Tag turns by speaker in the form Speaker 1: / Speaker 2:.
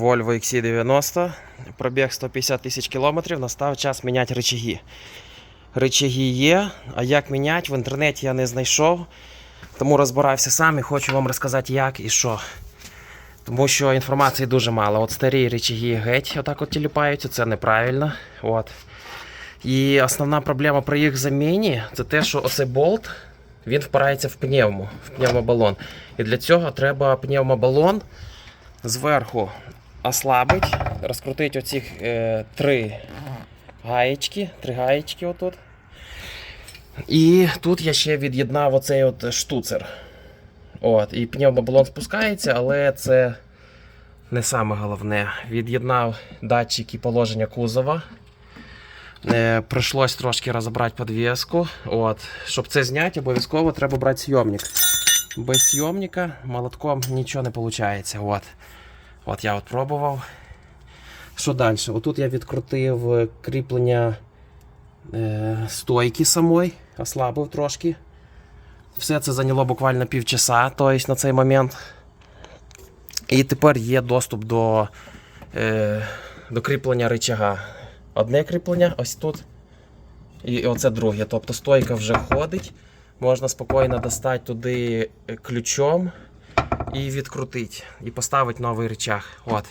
Speaker 1: Volvo XC90, пробіг 150 тисяч кілометрів, настав час міняти рычаги. Рычаги є, а як міняти в інтернеті я не знайшов. Тому розбирався сам і хочу вам розказати, як і що. Тому що інформації дуже мало. От старі рычаги геть отак от тіліпаються, це неправильно. От. І основна проблема при їх заміні це те, що оцей болт він впирається в пневму, в пневмобалон. І для цього треба пневмобалон зверху ослабить, розкрутить оці е, три гаєчки, три гаєчки отут. І тут я ще від'єднав оцей от штуцер. От, і пневмобалон спускається, але це не саме головне. Від'єднав датчики положення кузова. Е, прийшлось трошки розібрати підвіску. От. Щоб це зняти, обов'язково треба брати зйомник. Без зйомника молотком нічого не виходить. От я от пробував. Що далі? Отут я відкрутив кріплення е, стойки самої, ослабив трошки. Все це зайняло буквально півчаса, тобто на цей момент. І тепер є доступ до, е, до кріплення рычага. Одне кріплення ось тут. І оце друге. Тобто стойка вже ходить. Можна спокійно достати туди ключом і відкрутить, І поставить новий речах. От.